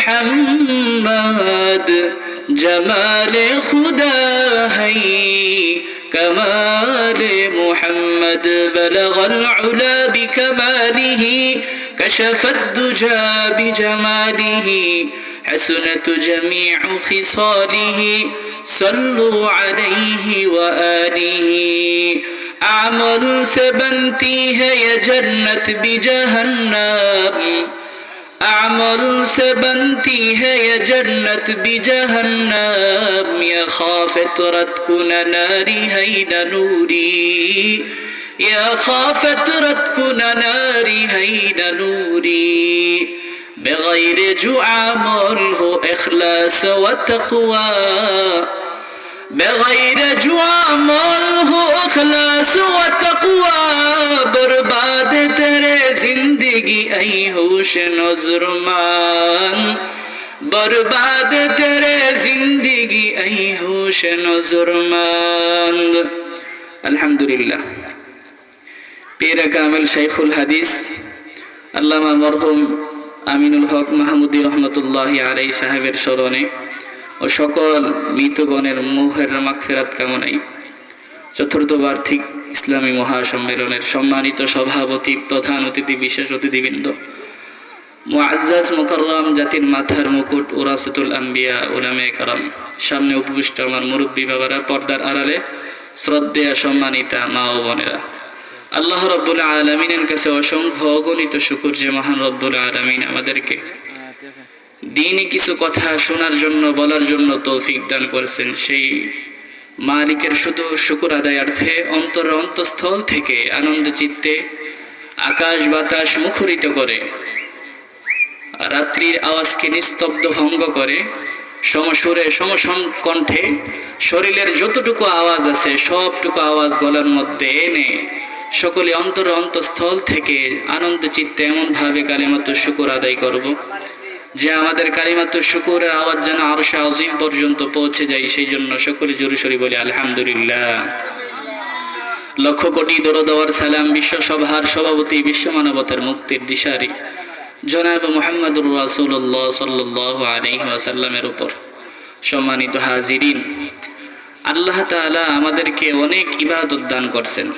محمد جمال خدا ہے كمال محمد بلغ العلا بكماله كشف الدجى بجماله حسنت جميع خصاله صلوا عليه وآله أعمل یہ جنت بھی جہنم أعمل سے بنتی ہے یہ جنت بھی جہنم یا خافت رت کن ناری ہے نوری یا خافت رت کن ناری ہے نوری۔ بغیر جو عمل ہو اخلاص و تقوی بغیر جو عمل ہو اخلاص و تقوی ای ہوش نظرمان برباد تیرے زندگی ای ہوش نظرمان الحمدللہ پیرا کامل شیخ আল্লামা মরহুম আমিনুল হক মাহমুদি রহমতুল্লাহ আলাই সাহেবের স্মরণে ও সকল মৃতগণের মোহের মাগফেরাত কামনাই চতুর্থবার ঠিক ইসলামী মহাসম্মেলনের সম্মানিত সভাপতি প্রধান অতিথি বিশেষ অতিথিবৃন্দ। মুআজ্জাজ মুকাররম জাতির মাথার মুকুট ওরাসতুল আম্বিয়া উলামে কারাম। সামনে উপবিষ্ট আমার মুরব্বী বাবারা পর্দার আড়ালে শ্রদ্ধেয়া সম্মানিতা মা ও বোনেরা। আল্লাহ রব্বুল আলমিনের কাছে অসংখ্য অগণিত শুকুর যে মহান রব্বুল আলমিন আমাদেরকে দিনে কিছু কথা শোনার জন্য বলার জন্য তৌফিক দান করেছেন। সেই মালিকের শুধু শুকুর আদায়ার্থে অন্তর অন্তঃস্থল থেকে আনন্দ চিত্তে আকাশ বাতাস মুখরিত করে। রাত্রির আওয়াজকে নিস্তব্ধ ভঙ্গ করে। সমসুরে সমসম কণ্ঠে শরীরের যতটুকু আওয়াজ আছে, সবটুকু আওয়াজ গলার মধ্যে এনে সকলে অন্তর অন্তঃস্থল থেকে আনন্দ চিত্তে এমনভাবে কালিমাত শুকুর আদায় করব। যে আমাদের কালিমাত শুকুরের আওয়াজ যেন আরও আজিম পর্যন্ত পৌঁছে যায়, সেই জন্য সকলে জোরে সরি বলি, আলহামদুলিল্লাহ। লক্ষ কোটি দরদওয়ার সালাম বিশ্ব সভার সভাপতি, বিশ্ব মানবতার মুক্তির দিশারি। জনাব মোহাম্মদুর রাসুল্লাহ সাল্লাহ আলহি আসাল্লামের উপর সম্মানিত হাজিরিন, আল্লাহ তাআলা আমাদেরকে অনেক ইবাদত দান করছেন।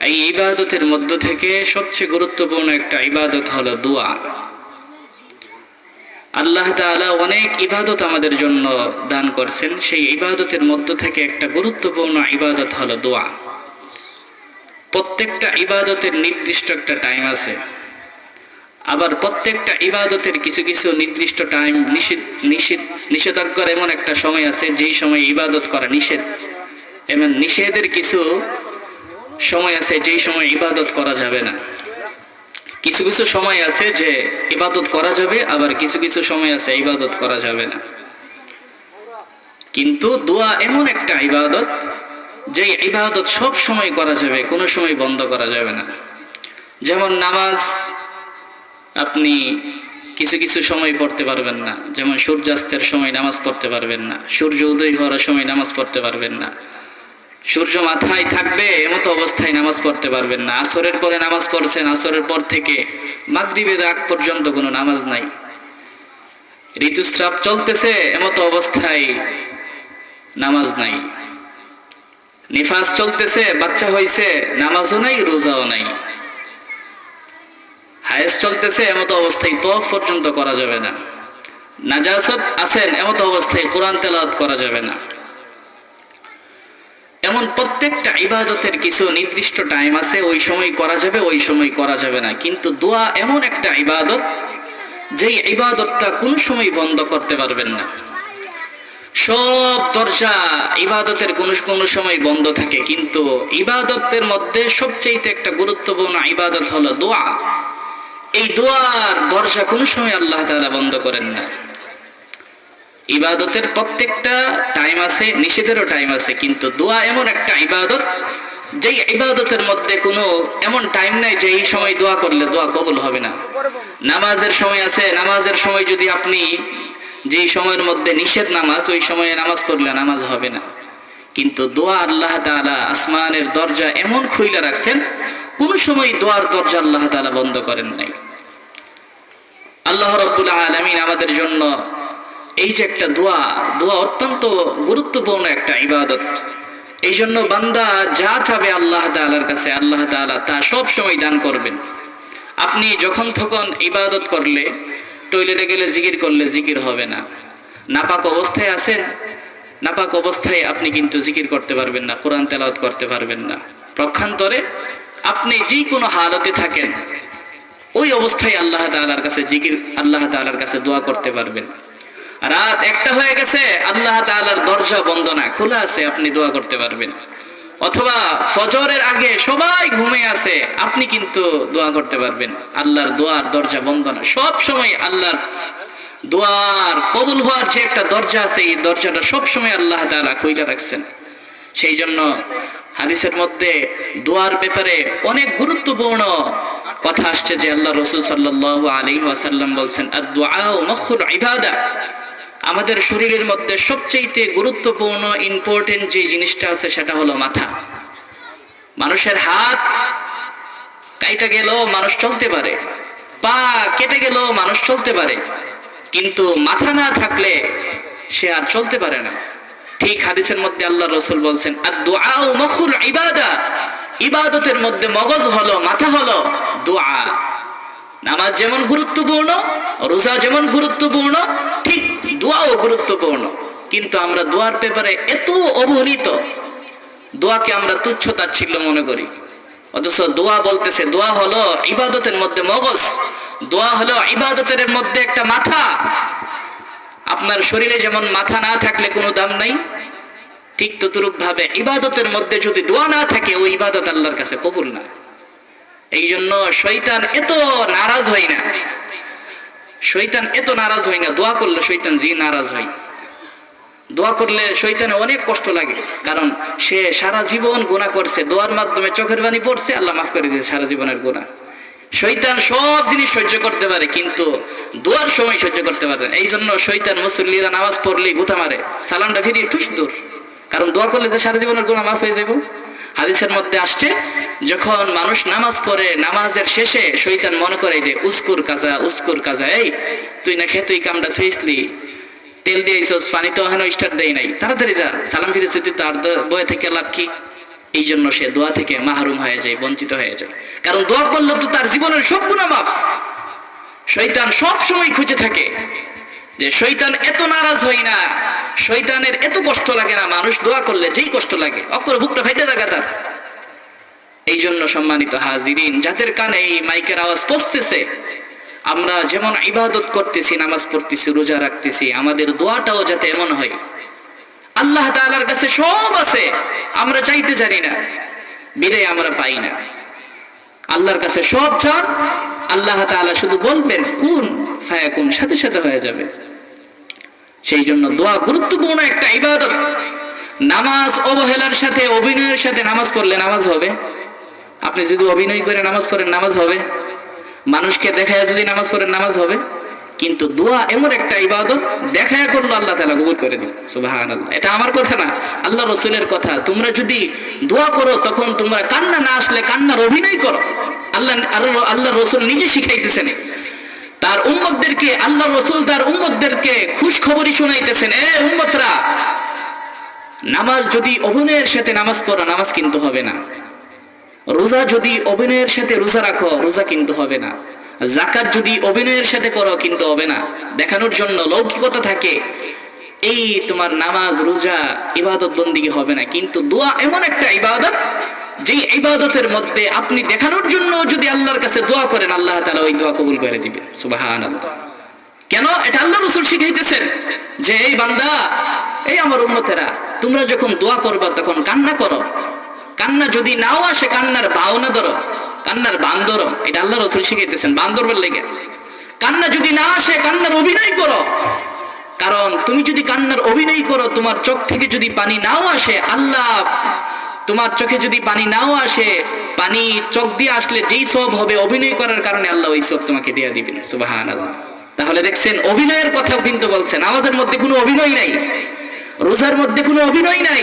এই ইবাদতের মধ্য থেকে সবচেয়ে গুরুত্বপূর্ণ একটা ইবাদত হলো দোয়া। আল্লাহ তাআলা অনেক ইবাদত আমাদের জন্য দান করছেন। সেই ইবাদতের মধ্য থেকে একটা গুরুত্বপূর্ণ ইবাদত হলো দোয়া। প্রত্যেকটা ইবাদতের নির্দিষ্ট একটা টাইম আছে। আবার প্রত্যেকটা ইবাদতের কিছু কিছু নির্দিষ্ট টাইম নিষেধ নিষেধ, নিষেধাজ্ঞার এমন একটা সময় আছে, যেই সময় ইবাদত করা নিষেধ। এমন নিষেধের কিছু সময় আছে, যেই সময় ইবাদত করা যাবে না। কিছু কিছু সময় আছে যে ইবাদত করা যাবে, আবার কিছু কিছু সময় আছে ইবাদত করা যাবে না। কিন্তু দোয়া এমন একটা ইবাদত, যে ইবাদত সব সময় করা যাবে, কোনো সময় বন্ধ করা যাবে না। যেমন নামাজ আপনি কিছু কিছু সময় পড়তে পারবেন না, যেমন সূর্যাস্তের সময় নামাজ পড়তে পারবেন না, সূর্য উদয় হওয়ার সময় নামাজ পড়তে পারবেন না। সূর্য মাথায় থাকবে এমতো অবস্থায় নামাজ পড়তে পারবেন না। আসরের পরে নামাজ পড়ছেন, আসরের পর থেকে মাগরিবের আগ পর্যন্ত কোনো নামাজ নাই। ঋতুস্রাব চলতেছে এমতো অবস্থায় নামাজ নাই। নিফাস চলতেছে, বাচ্চা হয়েছে নামাজও নাই, রোজাও নাই। হায়েস চলতেছে এমতো অবস্থায় তফ পর্যন্ত করা যাবে না। নাজাসত আছেন এমতো অবস্থায় কোরআন তেলাওয়াত করা যাবে না। এমন প্রত্যেকটা ইবাদতের কিছু নির্দিষ্ট টাইম আছে, ওই সময় করা যাবে, ওই সময় করা যাবে না। কিন্তু দোয়া এমন একটা ইবাদত, যেই ইবাদতটা কোন সময় বন্ধ করতে পারবেন না। সব দরজা ইবাদতের কোন কোন সময় বন্ধ থাকে, কিন্তু ইবাদতের মধ্যে সবচেয়ে একটা গুরুত্বপূর্ণ ইবাদত হলো দোয়া। এই দোয়ার দরজা কোন সময় আল্লাহ তালা বন্ধ করেন না। ইবাদতের প্রত্যেকটা টাইম আছে, নিষেধেরও টাইম আছে, কিন্তু দোয়া এমন একটা ইবাদত, যেই ইবাদতের মধ্যে কোনো এমন টাইম নাই যে এই সময় দোয়া করলে দোয়া কবুল হবে না। নামাজের সময় আছে, নামাজের সময় যদি আপনি যেই সময়ের মধ্যে নিষেধ নামাজ, ওই সময়ে নামাজ পড়লে নামাজ হবে না। কিন্তু দোয়া আল্লাহ তাআলা আসমানের দরজা এমন খুইলা রাখছেন, কোন সময় দোয়ার দরজা আল্লাহ তাআলা বন্ধ করেন নাই। আল্লাহ রব্বুল আলমিন আমাদের জন্য এই যে একটা দোয়া দোয়া অত্যন্ত গুরুত্বপূর্ণ একটা ইবাদত। এই জন্য বান্দা যা চাবে আল্লাহ তাআলার কাছে, আল্লাহ তাআলা তা সব সময় দান করবেন। আপনি যখন তখন ইবাদত করলে, টয়লেটে গেলে জিকির করলে জিকির হবে না। নাপাক অবস্থায় আছেন, নাপাক অবস্থায় আপনি কিন্তু জিকির করতে পারবেন না, কোরআন তেলাওয়াত করতে পারবেন না। প্রক্ষান্তরে আপনি যে কোনো হালতে থাকেন, ওই অবস্থায় আল্লাহ তাআলার কাছে জিকির, আল্লাহ তাআলার কাছে দোয়া করতে পারবেন। রাত একটা হয়ে গেছে, আল্লাহ তাআলার দরজা বন্ধ না, খোলা আছে, আপনি দোয়া করতে পারবেন। অথবা ফজরের আগে সবাই ঘুমে আছে, আপনি কিন্তু দোয়া করতে পারবেন। আল্লাহর দোয়ার দরজা বন্ধ না। সব সময় আল্লাহর দোয়ার কবুল হওয়ার যে একটা দরজা আছে, এই দরজাটা সব সময় আল্লাহ তাআলা খুইলা রাখছেন। সেই জন্য হাদিসের মধ্যে দোয়ার ব্যাপারে অনেক গুরুত্বপূর্ণ কথা আসছে যে আল্লাহ রসুল সাল্লাহ আলী ওয়াসাল্লাম বলছেন আদুআ মখুল ইবাদা। আমাদের শরীরের মধ্যে সবচেয়ে গুরুত্বপূর্ণ ইম্পর্টেন্ট যে জিনিসটা আছে সেটা হলো মাথা। মানুষের হাত কাইটা গেল মানুষ চলতে পারে, পা কেটে গেল মানুষ চলতে পারে, কিন্তু মাথা না থাকলে সে আর চলতে পারে না। ঠিক হাদিসের মধ্যে আল্লাহ রসুল বলছেন আদুআ মখুল ইবাদা। ইবাদতের মধ্যে মগজ হলো, মাথা হলো দোয়া। নামাজ যেমন গুরুত্বপূর্ণ, রোজা যেমন গুরুত্বপূর্ণ, ঠিক দোয়াও গুরুত্বপূর্ণ। কিন্তু আমরা দোয়ার ব্যাপারে এত অবহেলিত, দোয়াকে আমরা তুচ্ছ তাচ্ছিল্য মনে করি। অথচ দোয়া বলতেছে, দোয়া হলো ইবাদতের মধ্যে মগজ, দোয়া হলো ইবাদতের মধ্যে একটা মাথা। আপনার শরীরে যেমন মাথা না থাকলে কোনো দাম নাই, ঠিক ততরূপ ভাবে ইবাদতের মধ্যে যদি দোয়া না থাকে, ওই ইবাদত আল্লাহর কাছে কবুল না। এই জন্য শৈতান এত নারাজ হয় না। শৈতান এত নারাজ হয় না। দোয়া করলে শৈতান জি নারাজ হয়। দোয়া করলে শৈতানে অনেক কষ্ট লাগে। কারণ সে সারা জীবন গুণা করছে। দোয়ার মাধ্যমে চোখের বাণী পড়ছে, আল্লাহ মাফ করে দিয়েছে সারা জীবনের গুণা শৈতান সব জিনিস সহ্য করতে পারে, কিন্তু দোয়ার সময় সহ্য করতে পারে এই জন্য শৈতান মুসল্লিরা নামাজ পড়লেই গুতা মারে। সালামটা ফিরিয়ে, ঠুস দূর। কারণ দোয়া করলে যে সারা জীবনের গুণা মাফ হয়ে যাব হাদিসের মধ্যে আসছে, যখন মানুষ নামাজ পড়ে, নামাজের শেষে শৈতান মনে করে যে, উস্কুর কাজা উস্কুর কাজা, এই, তুই না খেয়ে তুই কামটা থুইসলি। তেল দিয়েছিস পানি তো এখনও স্টার্ট দেয় নাই। তাড়াতাড়ি যা, সালাম ফিরেছে তুই তার বয়ে থেকে লাভ কি? এই জন্য সে দোয়া থেকে মাহরুম হয়ে যায়, বঞ্চিত হয়ে যায়। কারণ দোয়া করলে তো তার জীবনের সব গুণা মাফ। শৈতান সব সময় খুঁজে থাকে। যে শৈতান এত নারাজ হয় না শৈতানের এত কষ্ট লাগে না, মানুষ দোয়া করলে যেই কষ্ট লাগে অক্ষর বুকটা ফেটে থাকা তার। এই জন্য সম্মানিত হাজিরিন, যাদের কানে এই মাইকের আওয়াজ পৌঁছতেছে, আমরা যেমন ইবাদত করতেছি, নামাজ পড়তেছি, রোজা রাখতেছি, আমাদের দোয়াটাও যাতে এমন হয়। আল্লাহ তাআলার কাছে সব আছে, আমরা চাইতে জানি না, বিদায় আমরা পাই না। আল্লাহর কাছে সব চান আল্লাহ তালা শুধু বলবেন, কোন ফায়াকুন সাথে সাথে হয়ে যাবে। সেই জন্য দোয়া গুরুত্বপূর্ণ একটা ইবাদত। নামাজ অবহেলার সাথে, অভিনয়ের সাথে নামাজ পড়লে নামাজ হবে। আপনি যদি অভিনয় করে নামাজ পড়েন, নামাজ হবে। মানুষকে দেখায় যদি নামাজ পড়েন, নামাজ হবে। কিন্তু দোয়া এমন একটা ইবাদত দেখায় করল আল্লাহ তালা কবুল করে দিন সুবাহান এটা আমার কথা না, আল্লাহ রসুলের কথা। তোমরা যদি দোয়া করো, তখন তোমরা কান্না না আসলে কান্নার অভিনয় করো। আল্লাহ আল্লাহ রসুল নিজে শিখাইতেছেন। তার উম্মতদেরকে, আল্লাহ রসুল তার উম্মতদেরকে খুশ খবরই শোনাইতেছেন, এ উম্মতরা, নামাজ যদি অভিনয়ের সাথে নামাজ পড়ো, নামাজ কিন্তু হবে না। রোজা যদি অভিনয়ের সাথে রোজা রাখো, রোজা কিন্তু হবে না। জাকাত যদি অভিনয়ের সাথে করো, কিন্তু হবে না। দেখানোর জন্য লৌকিকতা থাকে। এই তোমার নামাজ, রোজা, ইবাদত বন্দিগি হবে না। কিন্তু দোয়া এমন একটা ইবাদত যে ইবাদতের মধ্যে আপনি দেখানোর জন্য যদি আল্লাহর কাছে দোয়া করেন, আল্লাহ তাআলা ওই দোয়া কবুল করে দিবে। সুবহানাল্লাহ। কেন? এটা আল্লাহ রসুল শিখাইতেছেন যে, এই বান্দা, এই আমার উন্মতেরা তোমরা যখন দোয়া করবা, তখন কান্না করো। কান্না যদি নাও আসে, কান্নার ভাওনা ধরো। কান্নার বান ধরো এটা আল্লাহ রসুল শিখাইতেছেন বান ধরবার লেগে। কান্না যদি না আসে, কান্নার অভিনয় করো। কারণ তুমি যদি কান্নার অভিনয় করো, তোমার চোখ থেকে যদি পানি নাও আসে, আল্লাহ, তোমার চোখে যদি পানি নাও আসে, পানি চোখ দিয়ে আসলে যেই সব হবে অভিনয় করার কারণে আল্লাহ ওই সব তোমাকে দিয়ে দিবেন আল্লাহ তাহলে দেখছেন, অভিনয়ের কথাও কিন্তু বলছেন আমাদের মধ্যে কোনো অভিনয় নাই। রোজার মধ্যে কোনো অভিনয় নাই,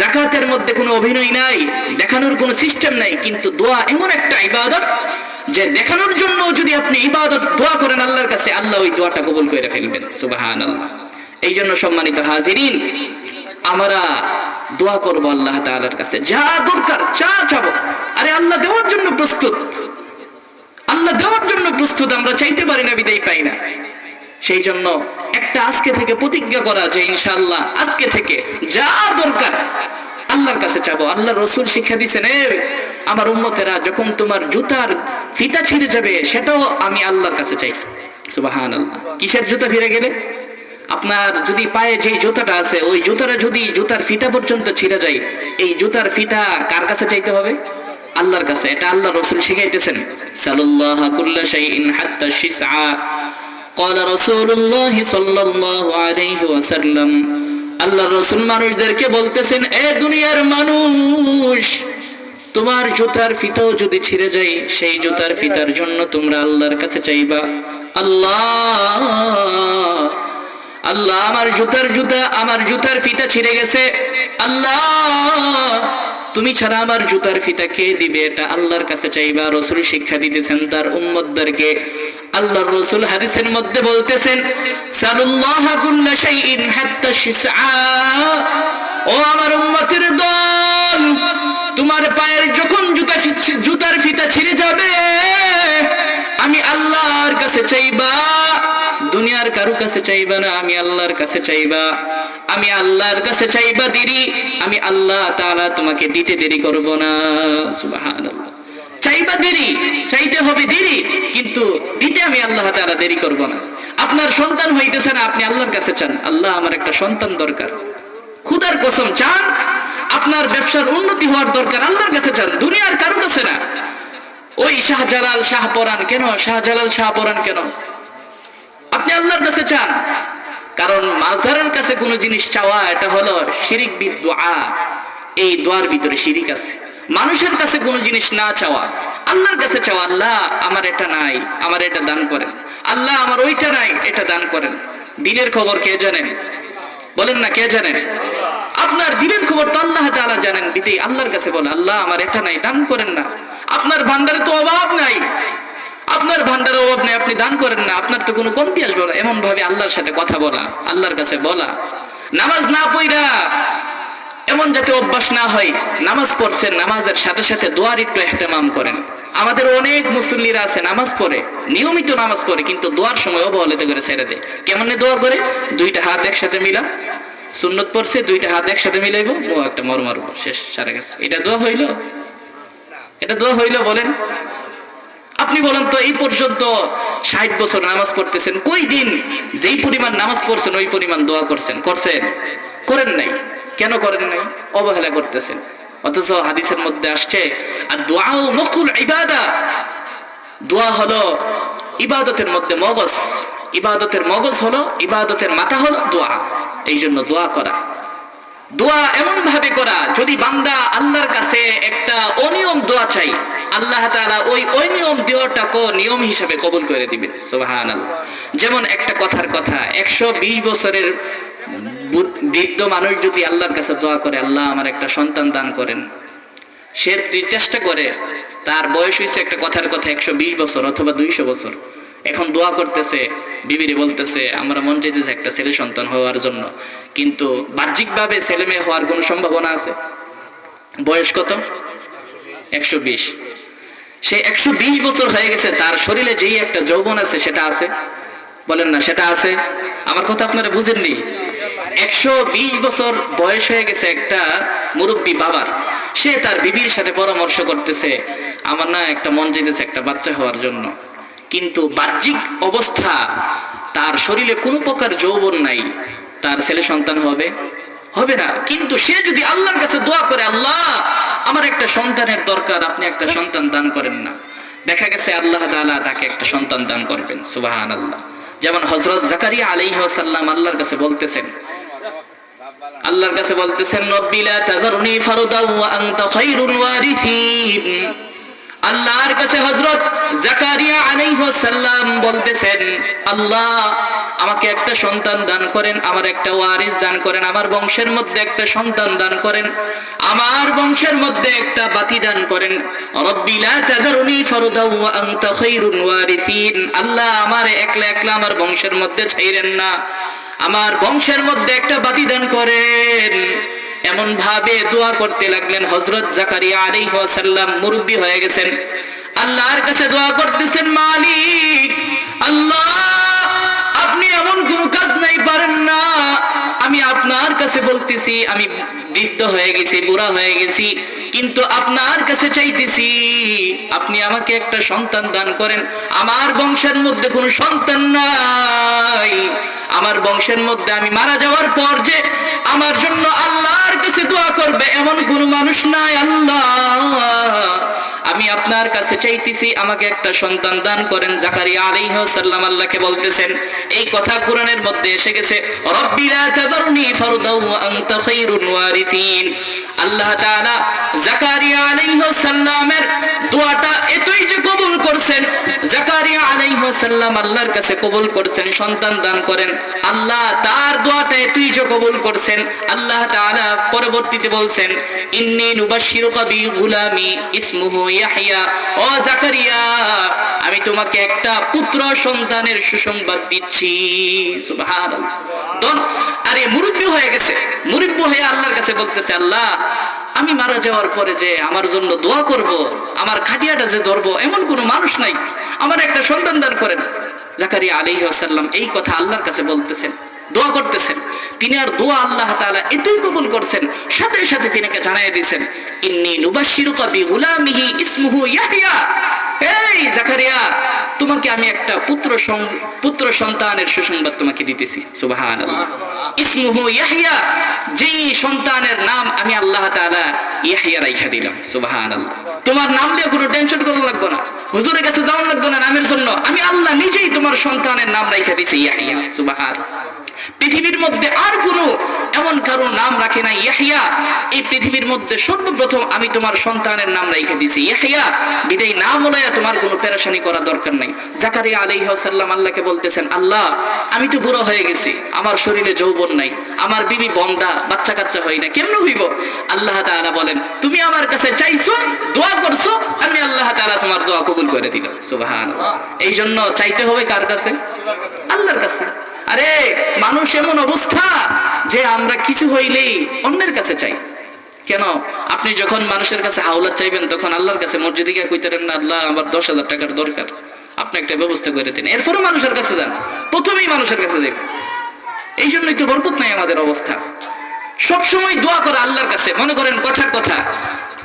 জাকাতের মধ্যে কোনো অভিনয় নাই, দেখানোর কোনো সিস্টেম নাই, কিন্তু দোয়া এমন একটা ইবাদত যে দেখানোর জন্য যদি আপনি ইবাদত দোয়া করেন আল্লাহর কাছে, আল্লাহ ওই দোয়াটা কবুল করে ফেলবেন সুবাহান আল্লাহ এই জন্য সম্মানিত হাজিরিন, আমরা দোয়া করব আল্লাহ তাআলার কাছে। যা দরকার, চা চাবো। আরে আল্লাহ দেওয়ার জন্য প্রস্তুত। আল্লাহ দেওয়ার জন্য প্রস্তুত, আমরা চাইতে পারি না, বিদায় পাই না। সেই জন্য একটা আজকে থেকে প্রতিজ্ঞা করা যে ইনশাআল্লাহ। আজকে থেকে যা দরকার আল্লাহর কাছে চাবো। আল্লাহ রসুল শিক্ষা দিছেন "এ, আমার উম্মতেরা যখন তোমার জুতার ফিতা ছিঁড়ে যাবে সেটাও আমি আল্লাহর কাছে চাই। সুবাহান আল্লাহ কিসের জুতা ফিরে গেলে? আপনার যদি পায়ে যে জুতাটা আছে ওই জুতাটা যদি জুতার ফিতা পর্যন্ত ছিঁড়ে যায় এই জুতার ফিতা কার কাছে চাইতে হবে? আল্লাহর কাছে। এটা আল্লাহ রসুল শিখাইতেছেন শিসআ। قال رسول الله صلى الله عليه وسلم আল্লাহ রসুল মানুষদেরকে বলতেছেন এ দুনিয়ার মানুষ তোমার জুতার ফিতাও যদি ছিঁড়ে যায় সেই জুতার ফিতার জন্য তোমরা আল্লাহর কাছে চাইবা আল্লাহ আল্লাহ আমার জুতার জুতা আমার জুতার ফিতা ছিঁড়ে গেছে আল্লাহ তুমি ছাড়া আমার জুতার ফিতা কে দিবে এটা আল্লাহর কাছে চাইবা রসুল শিক্ষা দিতেছেন তার উম্মতদেরকে আল্লাহর রসুল হাদিসের মধ্যে বলতেছেন ও আমার উম্মতের দল, তোমার পায়ের যখন জুতা জুতার ফিতা ছিঁড়ে যাবে, আমি আল্লাহর কাছে চাইবা, দুনিয়ার কারও কাছে চাইবা না, আমি আল্লাহর কাছে চাইবা। আমি আল্লাহর কাছে চাইবা দেরি, আমি আল্লাহ তাআলা তোমাকে দিতে দেরি করব না। সুবহানাল্লাহ। চাইবা দেরি, চাইতে হবে দেরি, কিন্তু দিতে আমি আল্লাহ তাআলা দেরি করব না। আপনার সন্তান হইতেছে না, আপনি আল্লাহর কাছে চান। আল্লাহ আমার একটা সন্তান দরকার। খুদার কসম চান, আপনার ব্যবসার উন্নতি হওয়ার দরকার, আল্লাহর কাছে চান। দুনিয়ার কারও কাছে না। ওই শাহজালাল শাহ পরান কেন? শাহজালাল শাহ পরান কেন? আপনি আল্লাহর কাছে চান। কারণ মাজারের কাছে কোনো জিনিস চাওয়া, এটা হলো শিরিক বিদ দোয়া এই দোয়ার ভিতরে শিরিক আছে। মানুষের কাছে কোনো জিনিস না চাওয়া, আল্লাহর কাছে চাওয়া, আল্লাহ আমার এটা নাই, আমার এটা দান করেন। আল্লাহ আমার ওইটা নাই, এটা দান করেন। দিনের খবর কে জানেন? বলেন না, কে জানেন? আপনার দিনের খবর তো আল্লাহ তাআলা জানেন দিদি আল্লাহর কাছে বলে, আল্লাহ আমার এটা নাই, দান করেন না। আপনার ভান্ডারে তো অভাব নাই। আপনার ভান্ডারে অভাব নেই, আপনি দান করেন না। আপনার তো কোনো কমতি আসবে এমন ভাবে আল্লাহর সাথে কথা বলা, আল্লাহর কাছে বলা। নামাজ না পইরা এমন যাতে অভ্যাস না হয়, নামাজ পড়ছেন, নামাজের সাথে সাথে দোয়ার একটু এহতেমাম করেন। আমাদের অনেক মুসল্লিরা আছে, নামাজ পড়ে, নিয়মিত নামাজ পড়ে, কিন্তু দোয়ার সময় অবহেলিত করে ছেড়ে দেয়। কেমন দোয়া করে? দুইটা হাত একসাথে মিলা সুন্নত পড়ছে, দুইটা হাত একসাথে মিলাইবো। মো একটা মর মারবো, শেষ, সারা গেছে। এটা দোয়া হইল? এটা দোয়া হইল বলেন? আপনি বলেন তো, এই পর্যন্ত ষাট বছর নামাজ পড়তেছেন, কই দিন? যেই পরিমাণ নামাজ পড়ছেন, ওই পরিমাণ দোয়া করছেন করছেন? করেন নাই। কেন করেন নাই? অবহেলা করতেছেন। অথচ হাদিসের মধ্যে আসছে, আর দোয়াও মকুল ইবাদা। দোয়া হলো ইবাদতের মধ্যে মগজ। ইবাদতের মগজ হলো, ইবাদতের মাথা হলো দোয়া। এই জন্য দোয়া করা। দোয়া এমন ভাবে করা, যদি বান্দা আল্লাহর কাছে একটা অনিয়ম দোয়া চাই, আল্লাহ তাআলা ওই অনিয়ম দেওয়াটাকে নিয়ম হিসাবে কবুল করে দিবেন। সুবহানাল্লাহ। যেমন একটা কথার কথা, একশো বিশ বছরের বু- বৃদ্ধ মানুষ যদি আল্লাহর কাছে দোয়া করে, আল্লাহ আমার একটা সন্তান দান করেন। সে চেষ্টা করে, তার বয়স হয়েছে একটা কথার কথা, একশো বিশ বছর অথবা দুইশো বছর। এখন দোয়া করতেছে, বিবিরে বলতেছে, আমরা মন চাইতেছে একটা ছেলে সন্তান হওয়ার জন্য। কিন্তু বাহ্যিকভাবে ছেলে মেয়ে হওয়ার কোনো সম্ভাবনা আছে? বয়স কত? একশো বিশ। সে একশো বিশ বছর হয়ে গেছে, তার শরীরে যেই একটা যৌবন আছে, সেটা আছে? বলেন না, সেটা আছে? আমার কথা আপনারা বুঝেননি? একশো বিশ বছর বয়স হয়ে গেছে একটা বাবার। সে তার বিবির সাথে পরামর্শ করতেছে, আমার না একটা মন একটা বাচ্চা হওয়ার জন্য। কিন্তু বাহ্যিক অবস্থা, তার শরীরে কোনো প্রকার যৌবন নাই, তার ছেলে সন্তান হবে? হবে না। কিন্তু সে যদি আল্লাহর কাছে দোয়া করে, আল্লাহ, আমার একটা সন্তানের দরকার, আপনি একটা সন্তান দান করেন না। দেখা গেছে আল্লাহ তাআলা তাকে একটা সন্তান দান করবেন সুবাহান আল্লাহ যেমন হজরত জাকারিয়া আলাইহি ওয়াসাল্লাম আল্লাহর কাছে বলতেছেন আল্লাহর কাছে বলতেছেন, রব্বি লা তাযারনি ফারদান ওয়া আনতা খায়রুল ওয়ারিসিন। আল্লাহর কাছে হজরত জাকারিয়া আলাইহিস সালাম বলতেছেন, আল্লাহ, আমাকে একটা সন্তান দান করেন, আমার একটা ওয়ারিস দান করেন, আমার বংশের মধ্যে একটা সন্তান দান করেন, আমার বংশের মধ্যে একটা বাতি দান করেন। রব্বি লা তাদারুনি ফারদাও ওয়া আনতা খায়রুল ওয়ারিসিন। আল্লাহ আমার একলা একলা আমার বংশের মধ্যে ছাইরেন না। আমার বংশের মধ্যে একটা বাতি দান করেন। এমন ভাবে দোয়া করতে লাগলেন হজরত জাকারিয়া আলী সালাম মুরব্বী হয়ে গেছেন। আল্লাহর কাছে দোয়া করতেছেন, মালিক, আল্লাহ, আপনি এমন কোন কাজ নাই, পারেন না। আমি আপনার কাছে বলতেছি, আমি বৃদ্ধ হয়ে গেছি, বুড়া হয়ে গেছি, কিন্তু আপনার কাছে চাইতেছি, আপনি আমাকে একটা সন্তান দান করেন। আমার বংশের মধ্যে কোনো সন্তান নাই। আমার বংশের মধ্যে আমি মারা যাওয়ার পর যে আমার জন্য আল্লাহর কাছে দোয়া করবে, এমন কোনো মানুষ নাই, আল্লাহ। আমি আপনার কাছে চাইতেছি, আমাকে একটা সন্তান দান করেন। জাকারিয়া আলাইহিস সালাম আল্লাহকে বলতেছেন, এই কথা কোরআনের মধ্যে এসে গেছে আল্লাহ জাকারিয়া দোয়াটা এতই যে কবুল করছেন, জাকারিয়া আলাইহিস সালাম আল্লাহর কাছে কবুল করছেন, সন্তান দান করেন। আল্লাহ তার দোয়াটা এতই যে কবুল করছেন, আল্লাহ তাআলা পরবর্তীতে বলছেন, ইন্নী নুবাশশিরুকা বিগুলামি ইসমুহু আমি তোমাকে একটা পুত্র সন্তানের সুসংবাদ দিচ্ছি। আরে মুরব্বী হয়ে গেছে। মুরব্বী হয়ে আল্লাহর কাছে বলতেছে, আল্লাহ, আমি মারা যাওয়ার পরে যে আমার জন্য দোয়া করব, আমার খাটিয়াটা যে ধরবো, এমন কোনো মানুষ নাই। আমার একটা সন্তান দান করেন। জাকারিয়া আলাইহিস সালাম এই কথা আল্লাহর কাছে বলতেছেন। দোয়া করতেছেন। তিনি আর দোয়া আল্লাহ তাআলা এতই কবুল করছেন, সাথে সাথে তিনিকে জানাই দিয়েছেন, ইন্নী নুবাশশিরুকা বিগুলামিহি ইসমুহু ইয়াহইয়া। এই জাকারিয়া, তোমাকে আমি একটা পুত্র পুত্র সন্তানের সুসংবাদ তোমাকে দিতেছি। সুবহানাল্লাহ। ইসমুহু ইয়াহইয়া, যেই সন্তানের নাম আমি আল্লাহ তাআলা ইয়াহইয়া রাইখা দিলাম। সুবহানাল্লাহ। তোমার নাম নিয়ে কোনো টেনশন করা লাগবে না। হুজুরের কাছে যাওয়ার লাগবে না নামের জন্য। আমি আল্লাহ নিজেই তোমার সন্তানের নাম রাইখা দিছি ইয়াহইয়া। সুবহানাল্লাহ। পৃথিবীর মধ্যে আর কোনো, এমন কারও নাম রাখে না ইয়াহিয়া, এই পৃথিবীর মধ্যে সর্বপ্রথম আমি তোমার সন্তানের নাম রেখে দিছি ইয়াহিয়া, বিদায় নাম লয়া তোমার কোনো পেরেশানি করা দরকার নাই। জাকারিয়া আলাইহিস সালাম আল্লাহকে বলতেছেন, আল্লাহ, আমি তো বুড়ো হয়ে গেছি, আমার শরীরে যৌবন নাই, আমার বিবি বন্দা বাচ্চা কাচ্চা হয় না, কেমন হইব? আল্লাহ তাআলা বলেন, তুমি আমার কাছে চাইছো, দোয়া করছ, আমি আল্লাহ তাআলা তোমার দোয়া কবুল করে দিলাম। সুবহানাল্লাহ। এই জন্য চাইতে হবে কার কাছে? আল্লাহর কাছে। আরে, মানুষ এমন অবস্থা যে আমরা কিছু হইলেই অন্যের কাছে চাই। কেন? আপনি যখন মানুষের কাছে হাওলাত চাইবেন, তখন আল্লাহর কাছে মসজিদে গিয়ে কইতেন না, আল্লাহ, আমার দশ হাজার টাকার দরকার। আপনি একটা ব্যবস্থা করে দিন। এরপরও মানুষের কাছে যান। প্রথমেই মানুষের কাছে যাবেন এই জন্যই তো বরকত নাই আমাদের অবস্থা। সবসময় দোয়া করে আল্লাহর কাছে। মনে করেন, কথার কথা।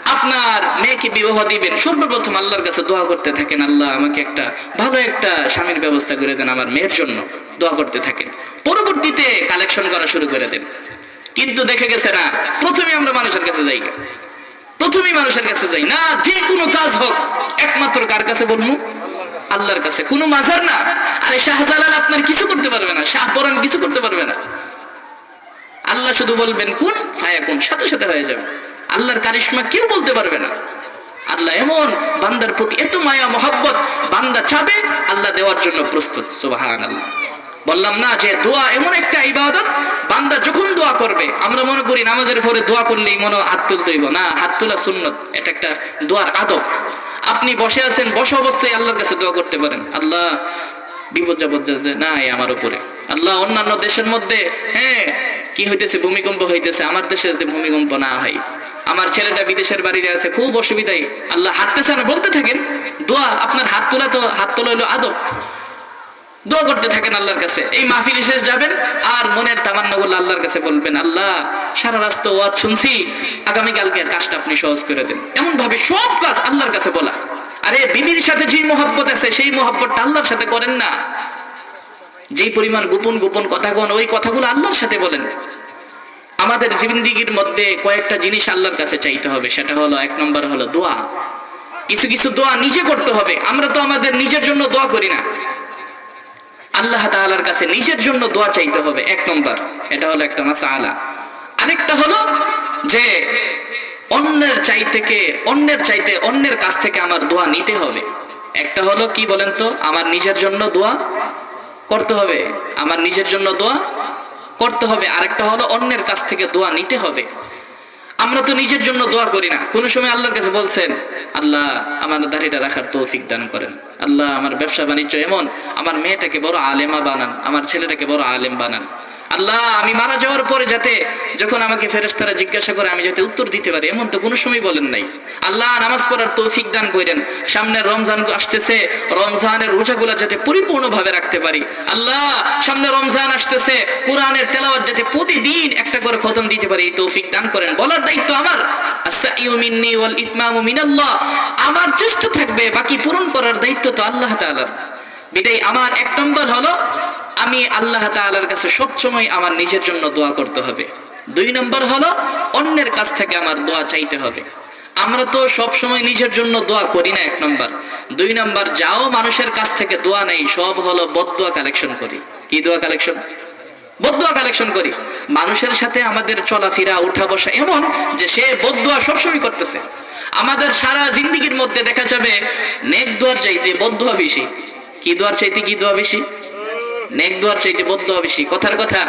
আপনার মেয়েকে বিবাহ দিবেন, সর্বপ্রথম আল্লাহর কাছে দোয়া করতে থাকেন, আল্লাহ আমাকে একটা ভালো একটা স্বামীর ব্যবস্থা করে দেন আমার মেয়ের জন্য, দোয়া করতে থাকেন। পরবর্তীতে কালেকশন করা শুরু করে দেন। কিন্তু দেখে গেছে না, প্রথমে আমরা মানুষের কাছে যাই। প্রথমেই মানুষের কাছে যাই। না, যে কোনো কাজ হোক, একমাত্র কার কাছে বলব? আল্লাহর কাছে। কোনো মাজার না। আরে শাহজালাল আপনার কিছু করতে পারবে না শাহপরান কিছু করতে পারবে না। আল্লাহ শুধু বলবেন, কোন? ফায়া কোন সাথে সাথে হয়ে যাবে। আল্লাহর কারিশমা কেউ বলতে পারবে না। আল্লাহ এমন বান্দার প্রতি এত মায়া, মহাব্বত, বান্দা চাবে, আল্লাহ দেওয়ার জন্য প্রস্তুত। সুবাহান আল্লাহ বললাম না যে দোয়া এমন একটা ইবাদত, বান্দা যখন দোয়া করবে, আমরা মনে করি নামাজের পরে দোয়া করলেই মনে হাত তুলতে হইব। না, হাত তোলা সুন্নত, এটা একটা দোয়ার আদব। আপনি বসে আছেন, বসে অবস্থায় আল্লাহর কাছে দোয়া করতে পারেন। আল্লাহ বিপদ যাপদ নাই আমার উপরে। আল্লাহ অন্যান্য দেশের মধ্যে হ্যাঁ কি হইতেছে, ভূমিকম্প হইতেছে, আমার দেশে যাতে ভূমিকম্প না হয়। আমার ছেলেটা বিদেশের বাড়িতে আছে, খুব অসুবিধাই আল্লাহ হাঁটতেছে না, বলতে থাকেন, দোয়া, আপনার হাত তোলা তো, হাত তোলা হইল আদব। দোয়া করতে থাকেন আল্লাহর কাছে। এই মাহফিল শেষ যাবেন, আর মনের তামান্না গুলো আল্লাহর কাছে বলবেন, আল্লাহ, সারা রাস্তা ওয়াজ শুনছি, আগামীকালকে কাজটা আপনি সহজ করে দেন। এমন ভাবে সব কাজ আল্লাহর কাছে বলা। আরে, বিবির সাথে যে মহব্বত আছে, সেই মহব্বতটা আল্লাহর সাথে করেন না। যেই পরিমাণ গোপন গোপন কথা কোন ওই কথাগুলো আল্লাহর সাথে বলেন। আমাদের জিন্দিগির মধ্যে কয়েকটা জিনিস আল্লাহর কাছে চাইতে হবে। সেটা হলো, এক নম্বর হলো দোয়া। কিছু কিছু দোয়া নিজে করতে হবে। আমরা তো আমাদের নিজের জন্য দোয়া করি না। আল্লাহ তাআলার কাছে নিজের জন্য দোয়া চাইতে হবে, এক নম্বর। এটা হলো একটা মাসা আলা আরেকটা হলো যে, অন্যের চাই থেকে, অন্যের চাইতে অন্যের কাছ থেকে আমার দোয়া নিতে হবে। একটা হলো কি বলেন তো? আমার নিজের জন্য দোয়া করতে হবে। আমার নিজের জন্য দোয়া করতে হবে, আরেকটা হলো অন্যের কাছ থেকে দোয়া নিতে হবে। আমরা তো নিজের জন্য দোয়া করি না। কোনো সময় আল্লাহর কাছে বলছেন, আল্লাহ আমার দাড়িটা রাখার তৌফিক দান করেন। আল্লাহ, আমার ব্যবসা বাণিজ্য এমন, আমার মেয়েটাকে বড় আলেমা বানান, আমার ছেলেটাকে বড় আলেম বানান। আল্লাহ, আমি মারা যাওয়ার পরে যাতে যখন আমাকে ফেরেশতারা জিজ্ঞাসা করে, আমি যাতে উত্তর দিতে পারি, এমন তো কোনো সময় বলেন নাই। আল্লাহ নামাজ পড়ার তৌফিক দান করেন। সামনে রমজান আসতেছে, রমজানের রোজাগুলা যাতে পরিপূর্ণভাবে রাখতে পারি। আল্লাহ, সামনে রমজান আসতেছে, কোরআনের তেলাওয়াত যাতে প্রতিদিন একটা করে খতম দিতে পারি, এই তৌফিক দান করেন। বলার দায়িত্ব আমার। আমার চেষ্টা থাকবে, বাকি পূরণ করার দায়িত্ব তো আল্লাহ তাআলার। বিটাই আমার এক নম্বর হলো আমি আল্লাহ তাআলার কাছে সবসময় আমার নিজের জন্য দোয়া করতে হবে। দুই নম্বর হলো, অন্যের কাছ থেকে আমার দোয়া চাইতে হবে। আমরা তো সব সময় নিজের জন্য দোয়া করি না, এক নম্বর। দুই নম্বর, যাও মানুষের কাছ থেকে দোয়া নেই, সব হলো বদদোয়া কালেকশন করি। কি দোয়া কালেকশন? বদুয়া কালেকশন করি। মানুষের সাথে আমাদের চলাফেরা উঠা বসা এমন যে সে বদুয়া সবসময় করতেছে। আমাদের সারা জিন্দিগির মধ্যে দেখা যাবে, নেক দোয়ার চাইতে বদুয়া বেশি। কি দোয়ার চাইতে কি দোয়া বেশি? নেক দোয়ার চাইতে বদুয়া বেশি। কথার কথা,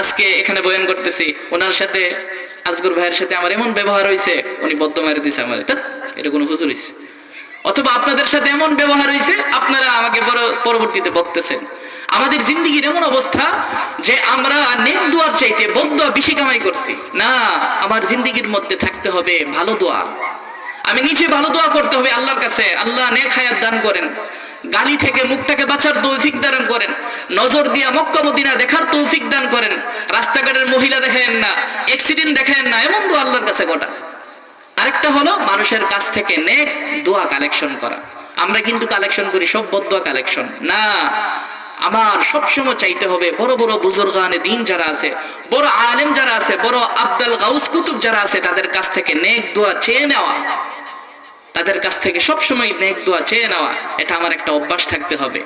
আজকে এখানে বয়ান করতেছি, ওনার সাথে, আজগর ভাইয়ের সাথে আমার এমন ব্যবহার হয়েছে উনি বদ্ধ মেরে দিছে আমার। এটা কোনো হুজুর হয়েছে অথবা আপনাদের সাথে এমন ব্যবহার হয়েছে আপনারা আমাকে পরবর্তীতে বকতেছেন। আমাদের জিন্দিগির এমন অবস্থা যে আমরা নেক দোয়ার চাইতে বদুয়া বেশি কামাই করছি। না, আমার জিন্দিগির মধ্যে থাকতে হবে ভালো দোয়া। আমি নিজে ভালো দোয়া করতে হবে আল্লাহর কাছে। আল্লাহ নেক হায়াত দান করেন। গালি থেকে মুখটাকে বাঁচার তৌফিক দান করেন। নজর দিয়া মক্কা, মদিনা দেখার তৌফিক দান করেন। রাস্তাঘাটের মহিলা দেখেন না অ্যাক্সিডেন্ট দেখেন না, এমন তো আল্লাহর কাছে গোটা। আরেকটা হলো মানুষের কাছ থেকে নেক দোয়া কালেকশন করা। আমরা কিন্তু কালেকশন করি সব বদুয়া কালেকশন না, আমার সবসময় চাইতে হবে বড় বড় বুজুর্গানে দিন যারা আছে, বড় আলেম যারা আছে, বড় আব্দুল গাউস কুতুব যারা আছে, তাদের কাছ থেকে নেক দোয়া চেয়ে নেওয়া। তাদের কাছ থেকে সবসময় নেক দোয়া চেয়ে নেওয়া, এটা আমার একটা অভ্যাস থাকতে হবে।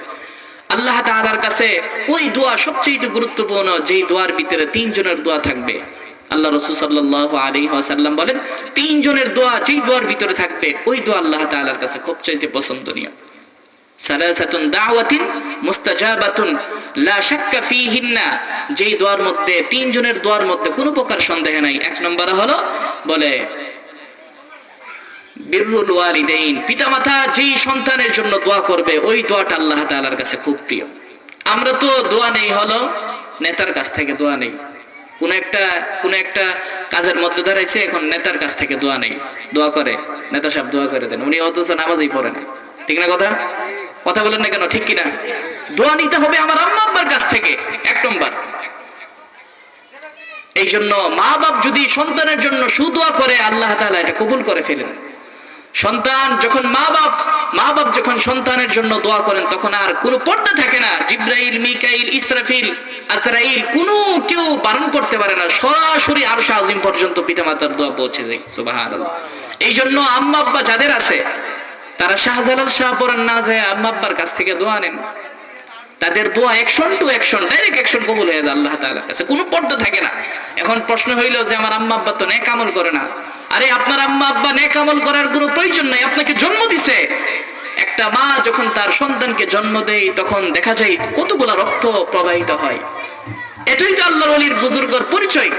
আল্লাহ তাআলার কাছে ওই দোয়া সবচেয়ে গুরুত্বপূর্ণ, যেই দোয়ার ভিতরে তিনজনের দোয়া থাকবে। আল্লাহ রসুল সাল্লাল্লাহু আলাইহি ওয়াসাল্লাম বলেন, তিনজনের দোয়া যেই দোয়ার ভিতরে থাকবে, ওই দোয়া আল্লাহ তাআলার কাছে খুব চাইতে পছন্দনীয়। সালাসাতুন দাওয়াতিন যেই দোয়ার মধ্যে, তিনজনের দোয়ার মধ্যে কোনো প্রকার সন্দেহ নাই। এক নম্বরে হলো, বলে বিররুল ওয়ালিদাইন। পিতামাতা সন্তানের জন্য দোয়া করবে, ওই দোয়াটা আল্লাহ তাআলার কাছে খুব প্রিয়। আমরা তো দোয়া নেই হলো, নেতার কাছ থেকে দোয়া নেই। কোন একটা কোন একটা কাজের মধ্যে দাঁড়াইছে, এখন নেতার কাছ থেকে দোয়া নেই। দোয়া করে, নেতা সাহেব দোয়া করে দেন। উনি অথচ নামাজই পড়ে না। ঠিক না কথা? কথা বলেন না কেন? ঠিক কিনা? দোয়া নিতে হবে আমার আম্মা আব্বার কাছ থেকে, এক নম্বর। এই জন্য মা বাপ যদি সন্তানের জন্য সুদোয়া করে, আল্লাহ তাআলা এটা কবুল করে ফেলেন। সন্তান যখন মা বাপ মা বাপ যখন সন্তানের জন্য দোয়া করেন, তখন আর কোনো পর্দা থাকে না। জিব্রাইল, মিকাইল, ইসরাফিল, আজরাইল কোনো কেউ বারণ করতে পারে না। সরাসরি আর আজিম পর্যন্ত পিতামাতার দোয়া পৌঁছে যায় সুবহানাল্লাহ। এই জন্য আম্মা আব্বা যাদের আছে, তারা শাহজালাল শাহ পড়ান না যায়, আম্মা আব্বার কাছ থেকে দোয়া নেন। তাদের দোয়া action to action direct action কবুল হয়ে যায় আল্লাহ তাআলার কাছে। কোনো পর্দা থাকে না। এখন প্রশ্ন হইল যে, আমার আম্মা আব্বা তো নেক আমল করে না? আরে, আপনার আম্মা আব্বা নেক আমল করার কোনো প্রয়োজন নাই, আপনাকে জন্ম দিছে। একটা মা যখন তার সন্তানকে জন্ম দেয়, তখন দেখা যায় কতগুলা রক্ত প্রবাহিত হয়। এটাই তো আল্লাহর ওলির বুজুর্গর পরিচয়।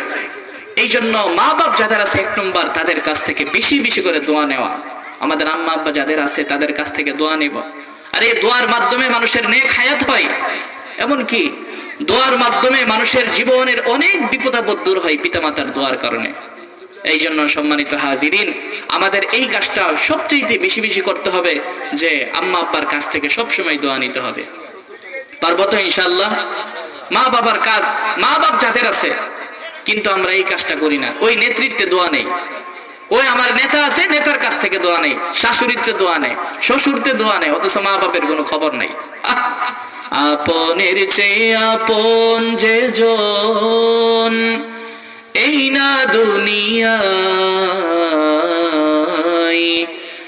এই জন্য মা বাপ যাদের আছে, এক নম্বর তাদের কাছ থেকে বেশি বেশি করে দোয়া নেওয়া। আমাদের আম্মা আব্বা যাদের আছে, তাদের কাছ থেকে দোয়া নেব। আর এই দোয়ার মাধ্যমে মানুষের নেক হায়াত হয়। এমন কি দোয়ার মাধ্যমে মানুষের জীবনের অনেক বিপদাপদ দূর হয় পিতামাতার দোয়ার কারণে। এই জন্য সম্মানিত হাজিরিন, আমাদের এই কাজটা সবচেয়ে বেশি বেশি করতে হবে যে আম্মা আব্বার কাছ থেকে সবসময় দোয়া নিতে হবে। পারব তো ইনশাল্লাহ মা বাবার কাজ মা বাপ যাদের আছে, কিন্তু আমরা এই কাজটা করি না। ওই নেতৃত্বে দোয়া নেই। ওই আমার নেতা আছে, নেতার কাছ থেকে দোয়া নেই শাশুড়িতে দোয়া নেই, শ্বশুরতে দোয়া নেই, অথচ মা বাপের কোনো খবর নেই! আপনের চেয়ে আপন যে জন, এই না দুনিয়ায়,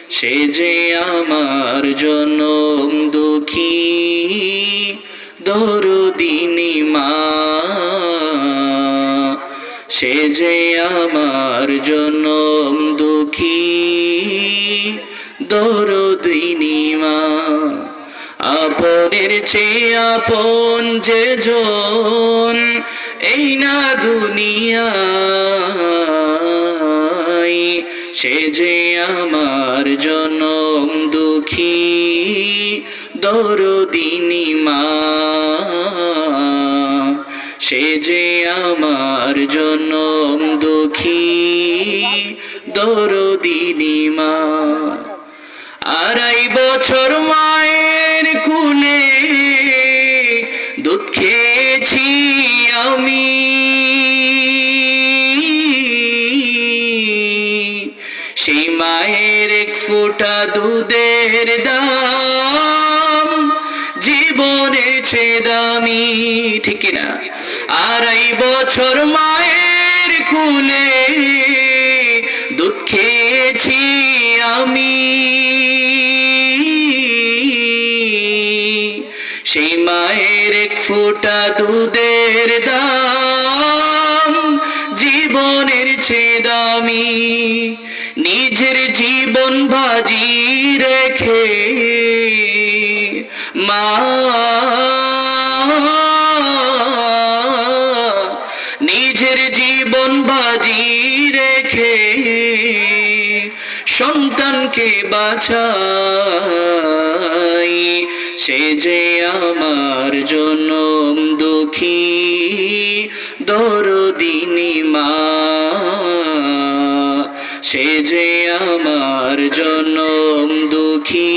সে যে আমার জনম দুঃখী, দরদিনী মা সে যে আমার জনম দুঃখী দরদিনী আপনের চেয়ে আপন যে জন, এই না দুনিয়ায়। সে যে আমার জনম দুঃখী দরদিনী মা সে যে আমার জনম দুঃখী দরদিনী মা আড়াই বছর মায়ের কুলে দুধ খেয়েছি আমি। সেই মায়ের এক ফোঁটা দুধের দাম জীবনের চেয়ে দামি ঠিক না আড়াই বছর মায়ের খুলে দুধ খেয়েছি আমি। সেই মায়ের এক ফোঁটা দুধের দাম জীবনের চেয়ে দামি। নিজের জীবন বাজি রেখে মা সন্তানকে বাঁচাই সে যে আমার জনম দুঃখী, দরদিনী মা। সে যে আমার জনম দুঃখী,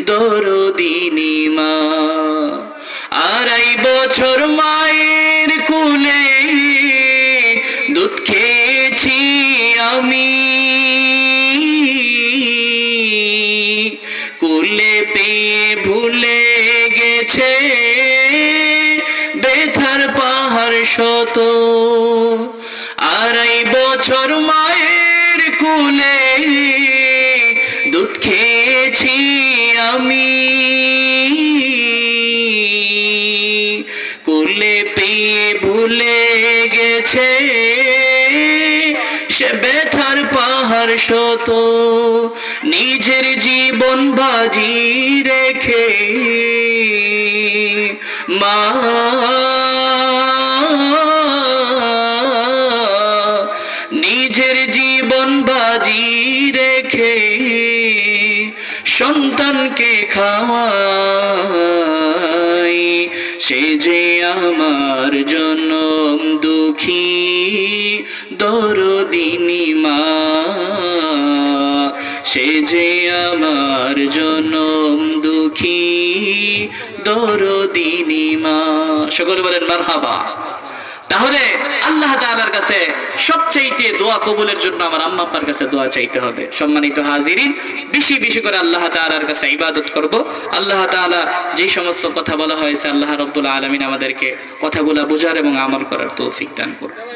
দরদিনী মা। আড়াই বছর মায়ের শত নিজের জীবন বাজি রেখে মা সকলে বলেন, মারহাবা। তাহলে আল্লাহ তাআলার কাছে সবচাইতে দোয়া কবুলের জন্য আমার আম্মা আব্বার কাছে দোয়া চাইতে হবে। সম্মানিত হাজিরিন, বেশি বেশি করে আল্লাহ তাআলার কাছে ইবাদত করব। আল্লাহ তাআলা যে সমস্ত কথা বলা হয়েছে, আল্লাহ রব্বুল আলামিন আমাদেরকে কথাগুলা বোঝার এবং আমল করার তৌফিক দান করুন।